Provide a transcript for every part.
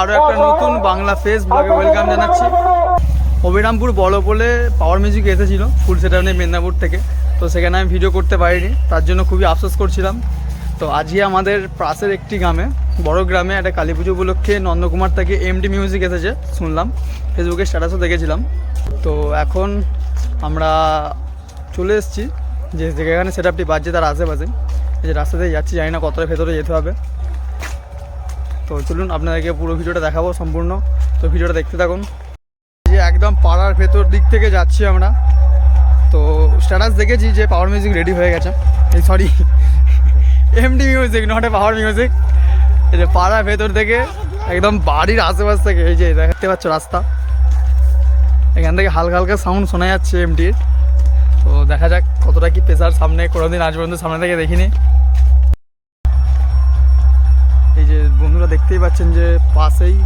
আরও একটা নতুন বাংলা ফেস ব্লগে ওয়েলকাম জানাচ্ছি। অবিরামপুর বড় বলে পাওয়ার মিউজিক এসেছিল ফুল সেটার নেই মেদিনীপুর থেকে। তো সেখানে আমি ভিডিও করতে পারিনি তার জন্য খুবই আফসোস করছিলাম। তো আজকে আমাদের পাশের একটি গ্রামে বড় গ্রামে একটা কালী পুজো উপলক্ষে নন্দকুমার থেকে এমডি মিউজিক এসেছে শুনলাম। ফেসবুকে স্ট্যাটাসও দেখেছিলাম। তো এখন আমরা চলে এসেছি যে যেখানে সেট আপটি বাজছে তার আশেপাশে। এই যে রাস্তা দিয়ে যাচ্ছি জানি না কতটা ভেতরে যেতে হবে। তো চলুন আপনাদেরকে পুরো ভিডিওটা দেখাবো সম্পূর্ণ। তো ভিডিওটা দেখতে থাকুন। যে একদম পাড়ার ভেতর দিক থেকে যাচ্ছি আমরা। তো স্ট্যাটাস দেখেছি যে পাওয়ার মিউজিক রেডি হয়ে গেছে। এই sorry MD music not a power music এই যে পাড়ার ভেতর থেকে একদম বাড়ির আশেপাশ থেকে, এই যে দেখতে পাচ্ছ রাস্তা। এখান থেকে হালকা হালকা সাউন্ড শোনা যাচ্ছে এমডির তো দেখা যাক কতটা কি প্রেসার সামনে, কোনোদিন আজ পর্যন্ত সামনে থেকে দেখিনি। দেখতেই পাচ্ছেন যে পাশেই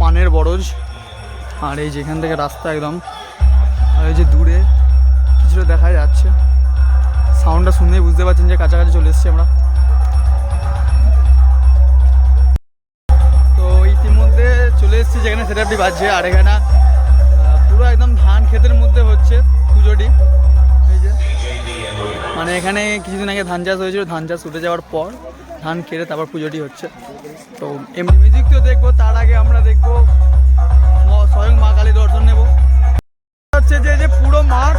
পানের বরজ আর এই যেখান থেকে রাস্তা একদম, আর এই যে দূরে কিছুটা দেখা যাচ্ছে। সাউন্ডটা শুনলেই বুঝতে পারছেন যে কাছাকাছি চলে এসেছি আমরা। তো ইতিমধ্যে চলে এসেছি যেখানে সেটাপটি বাজছে আর এখানে পুরো একদম ধান ক্ষেতের মধ্যে হচ্ছে পুজোটি। এই যে মানে এখানে কিছুদিন আগে ধান চাষ হয়েছিল, ধান চাষ উঠে যাওয়ার পর ধান কেটে তারপর পুজোটি হচ্ছে। তো এমনি মিউজিক তো দেখব, তার আগে আমরা দেখব স্বয়ং মা কালী দর্শন নেব। হচ্ছে যে যে পুরো মাঠ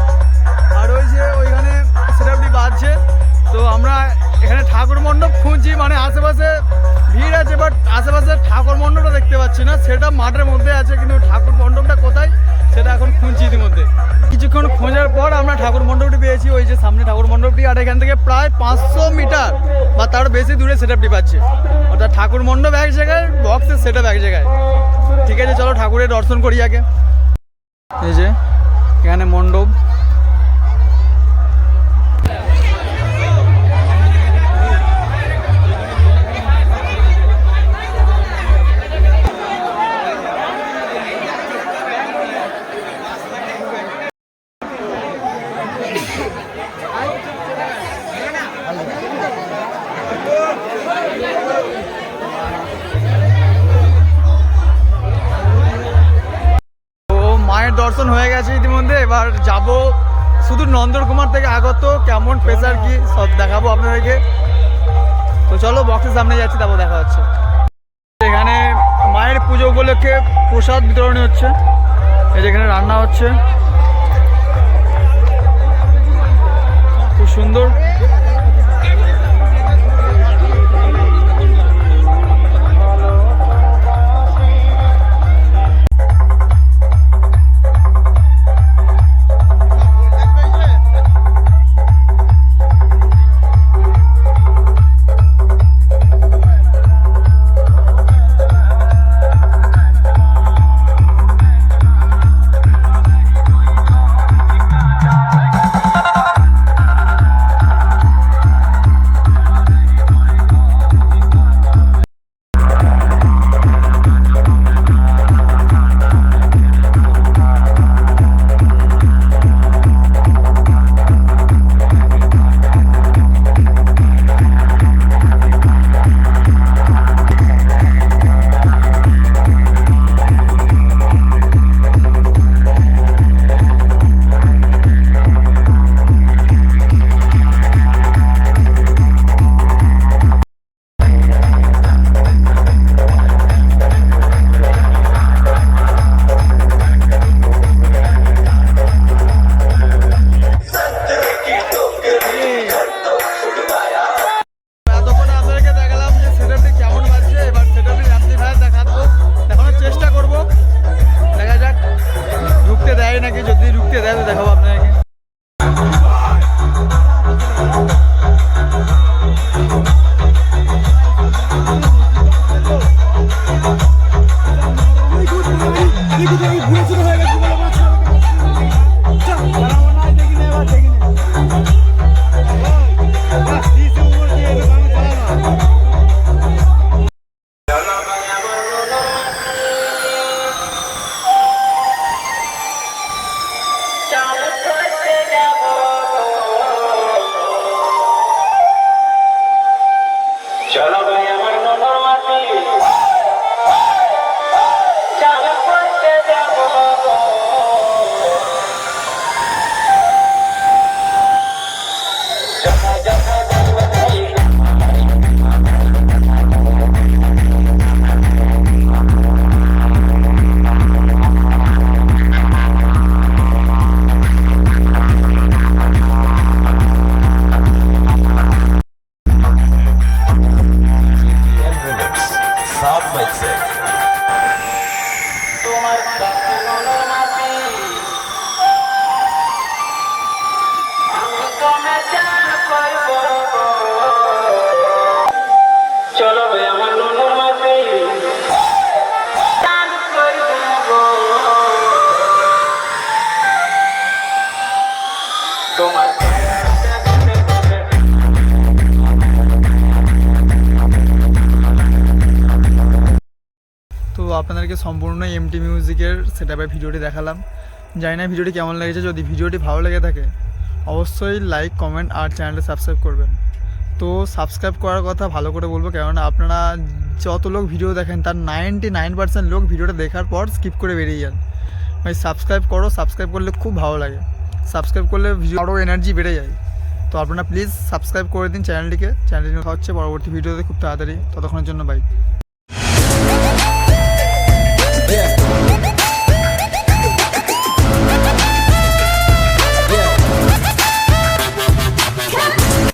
ঠাকুর মণ্ডপ খুঁজছি মানে আশেপাশে ভিড় আছে বাট আশেপাশে ঠাকুর মণ্ডপটা দেখতে পাচ্ছি না। সেটা মাঠের মধ্যে আছে, কিন্তু ঠাকুর মণ্ডপটা কোথায়, সেটা এখন খুঁজছি ইতিমধ্যে। কিছুক্ষণ খোঁজার পর আমরা ঠাকুর মণ্ডপটি পেয়েছি, ওই যে সামনে ঠাকুর মণ্ডপটি, আর এখান থেকে প্রায় পাঁচশো মিটার, বা তার বেশি দূরে সেট সেটআপটি পাচ্ছে। অর্থাৎ ঠাকুর মণ্ডপ এক জায়গায় বক্সের সেটআপ এক জায়গায়। ঠিক আছে, চলো ঠাকুরের দর্শন করি আগে। এই যে, এখানে মণ্ডপ। মায়ের দর্শন হয়ে গেছে ইতিমধ্যে। এবার যাব শুধু নন্দকুমার থেকে আগত, কেমন প্রেসার কি সব দেখাবো আপনাদেরকে। তো চলো বক্সের সামনে যাচ্ছি, তারপর দেখা হচ্ছে। এখানে মায়ের পুজো উপলক্ষে প্রসাদ বিতরণ হচ্ছে। এই যেখানে রান্না হচ্ছে। খুব সুন্দর। আপনাদেরকে সম্পূর্ণ এমটি মিউজিকের সেটআপের ভিডিওটি দেখালাম। জানি না ভিডিওটি কেমন লেগেছে, যদি ভিডিওটি ভালো লেগে থাকে, অবশ্যই লাইক কমেন্ট আর চ্যানেলটা সাবস্ক্রাইব করবেন। তো সাবস্ক্রাইব করার কথা ভালো করে বলব, কেননা আপনারা যত লোক ভিডিও দেখেন, তার নাইনটি নাইন পার্সেন্ট লোক ভিডিওটা দেখার পর স্কিপ করে বেরিয়ে যান। ভাই সাবস্ক্রাইব করো সাবস্ক্রাইব করলে খুব ভালো লাগে। সাবস্ক্রাইব করলে ভিডিও আরও এনার্জি বেড়ে যায়। তো আপনারা প্লিজ সাবস্ক্রাইব করে দিন চ্যানেলটিকে চ্যানেলটি হচ্ছে পরবর্তী ভিডিওতে খুব তাড়াতাড়ি। ততক্ষণের জন্য বাই